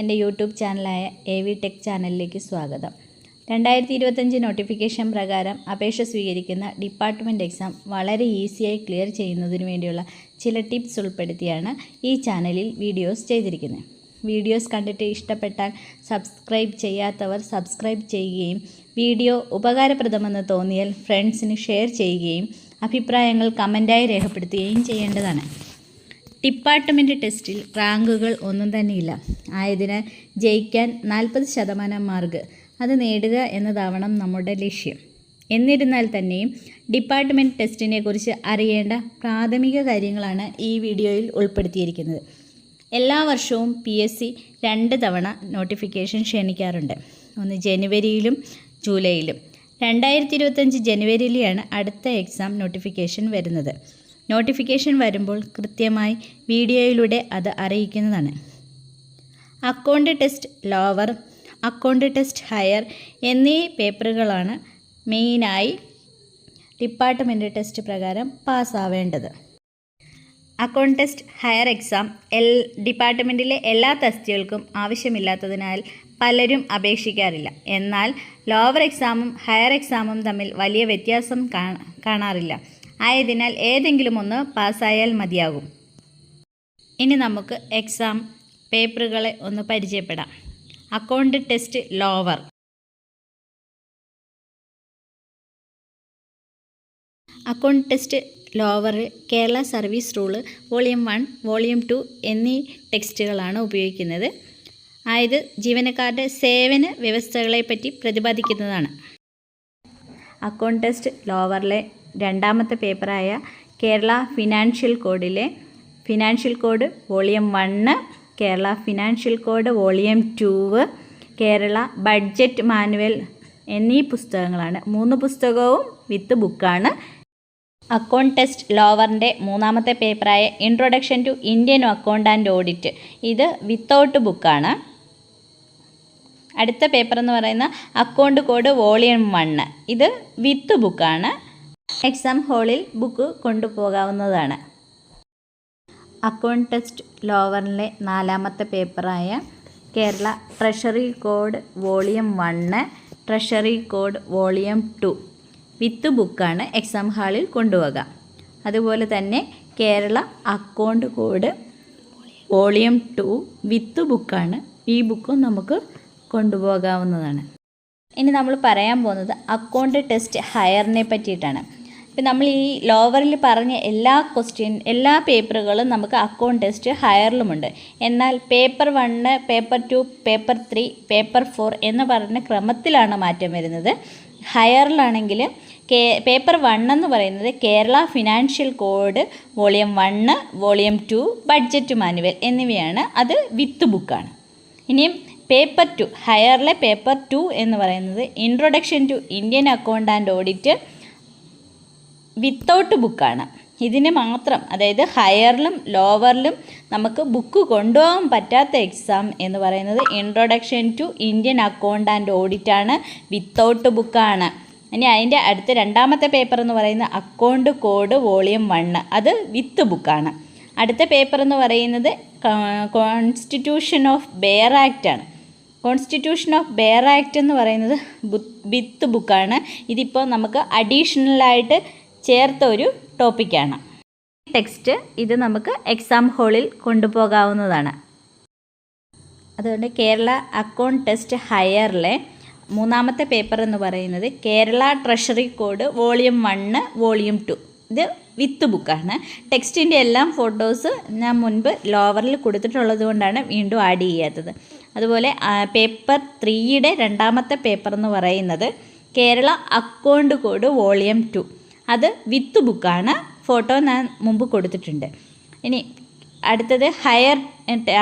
എന്റെ യൂട്യൂബ് ചാനലായ A V tech ചാനലിലേക്ക് സ്വാഗതം. രണ്ടായിരത്തി ഇരുപത്തഞ്ച് നോട്ടിഫിക്കേഷൻ പ്രകാരം അപേക്ഷ സ്വീകരിക്കുന്ന ഡിപ്പാർട്ട്മെന്റ് എക്സാം വളരെ ഈസിയായി ക്ലിയർ ചെയ്യുന്നതിന് വേണ്ടിയുള്ള ചില ടിപ്സ് ഉൾപ്പെടുത്തിയാണ് ഈ ചാനലിൽ വീഡിയോസ് ചെയ്തിരിക്കുന്നത്. വീഡിയോസ് കണ്ടിട്ട് ഇഷ്ടപ്പെട്ടാൽ സബ്സ്ക്രൈബ് ചെയ്യാത്തവർ സബ്സ്ക്രൈബ് ചെയ്യുകയും വീഡിയോ ഉപകാരപ്രദമെന്ന് തോന്നിയാൽ ഫ്രണ്ട്സിന് ഷെയർ ചെയ്യുകയും അഭിപ്രായങ്ങൾ കമന്റായി രേഖപ്പെടുത്തുകയും ചെയ്യേണ്ടതാണ്. ഡിപ്പാർട്ട്മെന്റ് ടെസ്റ്റിൽ റാങ്കുകൾ ഒന്നും തന്നെയില്ല. ആയതിനാൽ ജയിക്കാൻ നാൽപ്പത് ശതമാനം മാർക്ക് അത് നേടുക എന്നതാവണം നമ്മുടെ ലക്ഷ്യം. എന്നിരുന്നാൽ തന്നെയും ഡിപ്പാർട്ട്മെന്റ് ടെസ്റ്റിനെക്കുറിച്ച് അറിയേണ്ട പ്രാഥമിക കാര്യങ്ങളാണ് ഈ വീഡിയോയിൽ ഉൾപ്പെടുത്തിയിരിക്കുന്നത്. എല്ലാ വർഷവും പി എസ് സി രണ്ട് തവണ നോട്ടിഫിക്കേഷൻ ക്ഷണിക്കാറുണ്ട്. ഒന്ന് ജനുവരിയിലും ജൂലൈയിലും. രണ്ടായിരത്തി ഇരുപത്തഞ്ച് ജനുവരിയിലെയാണ് അടുത്ത എക്സാം നോട്ടിഫിക്കേഷൻ വരുന്നത്. നോട്ടിഫിക്കേഷൻ വരുമ്പോൾ കൃത്യമായി വീഡിയോയിലൂടെ അത് അറിയിക്കുന്നതാണ്. Account test lower account test higher എന്നീ പേപ്പറുകളാണ് മെയിനായി ഡിപ്പാർട്ട്മെന്റ് ടെസ്റ്റ് പ്രകാരം പാസ്സാവേണ്ടത്. Account test higher exam L ഡിപ്പാർട്ട്മെന്റിലെ എല്ലാ ടെസ്റ്റുകൾക്കും ആവശ്യമില്ലാത്തതിനാൽ പലരും അപേക്ഷിക്കാറില്ല. എന്നാൽ ലോവർ എക്സാമും ഹയർ എക്സാമും തമ്മിൽ വലിയ വ്യത്യാസം കാണാറില്ല. ആയതിനാൽ ഏതെങ്കിലും ഒന്ന് പാസ്സായാൽ മതിയാകും. ഇനി നമുക്ക് എക്സാം പേപ്പറുകളെ ഒന്ന് പരിചയപ്പെടാം. Account test lower account test lower Kerala service rule volume one volume two എന്നീ ടെക്സ്റ്റുകളാണ് ഉപയോഗിക്കുന്നത്. ആയത് ജീവനക്കാരുടെ സേവന വ്യവസ്ഥകളെപ്പറ്റി പ്രതിപാദിക്കുന്നതാണ്. അക്കൗണ്ട് ടെസ്റ്റ് ലോവറിലെ രണ്ടാമത്തെ പേപ്പറായ Kerala financial കോഡിലെ financial code volume one Kerala financial code volume two Kerala budget manual എന്നീ പുസ്തകങ്ങളാണ്. മൂന്ന് പുസ്തകവും വിത്ത് ബുക്കാണ്. അക്കൗണ്ട് ടെസ്റ്റ് ലോവറിന്റെ മൂന്നാമത്തെ പേപ്പറായ introduction to Indian account and audit ഇത് വിത്തൗട്ട് ബുക്കാണ് അടുത്ത പേപ്പർ എന്ന് പറയുന്ന അക്കൗണ്ട് കോഡ് വോളിയം വണ്ണ്. ഇത് വിത്ത് ബുക്കാണ്. എക്സാം ഹാളിൽ ബുക്ക് കൊണ്ടുപോകാവുന്നതാണ്. അക്കൗണ്ട് ടെസ്റ്റ് ലോവറിലെ നാലാമത്തെ പേപ്പറായ Kerala treasury code volume one treasury code volume two with ബുക്കാണ് എക്സാം ഹാളിൽ കൊണ്ടുപോകുക അതുപോലെ തന്നെ Kerala account code volume two with ബുക്കാണ് ഈ ബുക്കും നമുക്ക് കൊണ്ടുപോകാവുന്നതാണ്. ഇനി നമ്മൾ പറയാൻ പോകുന്നത് അക്കൗണ്ട് ടെസ്റ്റ് ഹയറിനെ പറ്റിയിട്ടാണ്. ഇപ്പം നമ്മൾ ഈ ലോവറിൽ പറഞ്ഞ എല്ലാ ക്വസ്റ്റ്യൻ എല്ലാ പേപ്പറുകളും നമുക്ക് അക്കൗണ്ട് ടെസ്റ്റ് ഹയറിലുമുണ്ട് എന്നാൽ paper one paper two paper three paper four എന്ന് പറഞ്ഞ ക്രമത്തിലാണ് മാറ്റം വരുന്നത്. ഹയറിലാണെങ്കിൽ കേ പേപ്പർ വൺ എന്ന് പറയുന്നത് Kerala financial code volume one volume two budget manual എന്നിവയാണ്. അത് വിത്ത് ബുക്കാണ്. ഇനിയും പേപ്പർ ടു ഹയറിലെ പേപ്പർ ടു എന്ന് പറയുന്നത് introduction to Indian account and audit without ബുക്കാണ് ഇതിന് മാത്രം അതായത് ഹയറിലും ലോവറിലും നമുക്ക് ബുക്ക് കൊണ്ടുപോകാൻ പറ്റാത്ത എക്സാം എന്ന് പറയുന്നത് introduction to Indian account and audit ആണ് വിത്തൗട്ട് ബുക്കാണ് ഇനി അതിന്റെ അടുത്ത രണ്ടാമത്തെ പേപ്പർ എന്ന് പറയുന്നത് അക്കൗണ്ട് കോഡ് വോളിയം വണ്ണ് അത് വിത്ത് ബുക്കാണ് അടുത്ത പേപ്പർ എന്ന് പറയുന്നത് കോൺസ്റ്റിറ്റ്യൂഷൻ ഓഫ് ബെയർ ആക്ട് ആണ്. കോൺസ്റ്റിറ്റ്യൂഷൻ ഓഫ് ബെയർ ആക്ട് എന്ന് പറയുന്നത് വിത്ത് ബുക്കാണ് ഇതിപ്പോൾ നമുക്ക് അഡീഷണലായിട്ട് ചേർത്ത ഒരു ടോപ്പിക്കാണ്. ടെക്സ്റ്റ് ഇത് നമുക്ക് എക്സാം ഹോളിൽ കൊണ്ടുപോകാവുന്നതാണ്. അതുകൊണ്ട് കേരള അക്കൗണ്ട് ടെസ്റ്റ് ഹയറിലെ മൂന്നാമത്തെ പേപ്പർ എന്ന് പറയുന്നത് Kerala treasury code volume one volume two. ഇത് വിത്ത് ബുക്കാണ്. ടെക്സ്റ്റിന്റെ എല്ലാം ഫോട്ടോസ് ഞാൻ മുൻപ് ലോവറിൽ കൊടുത്തിട്ടുള്ളത് കൊണ്ടാണ് വീണ്ടും ആഡ് ചെയ്യാത്തത്. അതുപോലെ പേപ്പർ ത്രീയുടെ രണ്ടാമത്തെ പേപ്പർ എന്ന് പറയുന്നത് Kerala account code volume two. അത് വിത്ത് ബുക്കാണ് ഫോട്ടോ ഞാൻ മുമ്പ് കൊടുത്തിട്ടുണ്ട്. ഇനി അടുത്തത് ഹയർ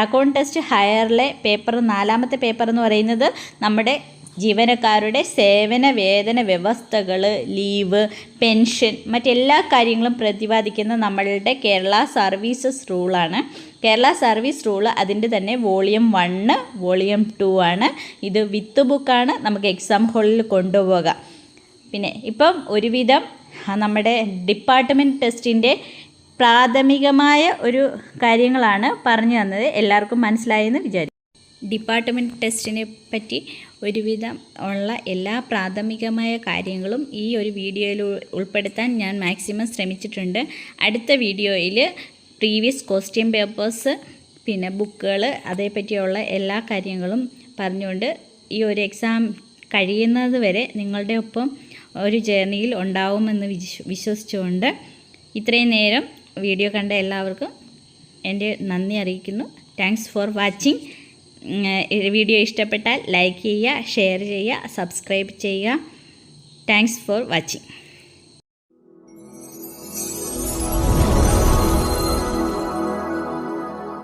അക്കൗണ്ട് ടെസ്റ്റ് ഹയറിലെ പേപ്പർ നാലാമത്തെ പേപ്പർ എന്ന് പറയുന്നത് നമ്മുടെ ജീവനക്കാരുടെ സേവന വേതന വ്യവസ്ഥകൾ ലീവ് പെൻഷൻ മറ്റെല്ലാ കാര്യങ്ങളും പ്രതിപാദിക്കുന്ന നമ്മളുടെ കേരള സർവീസസ് റൂളാണ് കേരള സർവീസ് റൂൾ അതിന്റെ തന്നെ വോളിയം വണ്ണ് വോളിയം ടു ആണ്. ഇത് വിത്ത് ബുക്കാണ് നമുക്ക് എക്സാം ഹോളിൽ കൊണ്ടുപോകാം. പിന്നെ ഇപ്പം ഒരുവിധം നമ്മുടെ ഡിപ്പാർട്ട്മെന്റ് ടെസ്റ്റിന്റെ പ്രാഥമികമായ ഒരു കാര്യങ്ങളാണ് പറഞ്ഞു തന്നത്. എല്ലാവർക്കും മനസ്സിലായെന്ന് വിചാരിക്കും ഡിപ്പാർട്ട്മെന്റ് ടെസ്റ്റിനെ പറ്റി ഒരുവിധം ഉള്ള എല്ലാ പ്രാഥമികമായ കാര്യങ്ങളും ഈ ഒരു വീഡിയോയിൽ ഉൾപ്പെടുത്താൻ ഞാൻ മാക്സിമം ശ്രമിച്ചിട്ടുണ്ട്. അടുത്ത വീഡിയോയിൽ പ്രീവിയസ് ക്വസ്റ്റ്യൻ പേപ്പേഴ്സ് പിന്നെ ബുക്കുകൾ അതേപ്പറ്റിയുള്ള എല്ലാ കാര്യങ്ങളും പറഞ്ഞുകൊണ്ട് ഈ ഒരു എക്സാം കഴിയുന്നത് വരെ നിങ്ങളുടെ ഒപ്പം ഒരു ജേർണിയിൽ ഉണ്ടാവുമെന്ന് വിശ്വസിച്ചുകൊണ്ട് ഇത്രയും നേരം വീഡിയോ കണ്ട എല്ലാവർക്കും എന്റെ നന്ദി അറിയിക്കുന്നു. താങ്ക്സ് ഫോർ വാച്ചിങ് വീഡിയോ ഇഷ്ടപ്പെട്ടാൽ ലൈക്ക് ചെയ്യുക ഷെയർ ചെയ്യുക സബ്സ്ക്രൈബ് ചെയ്യുക. Thanks for watching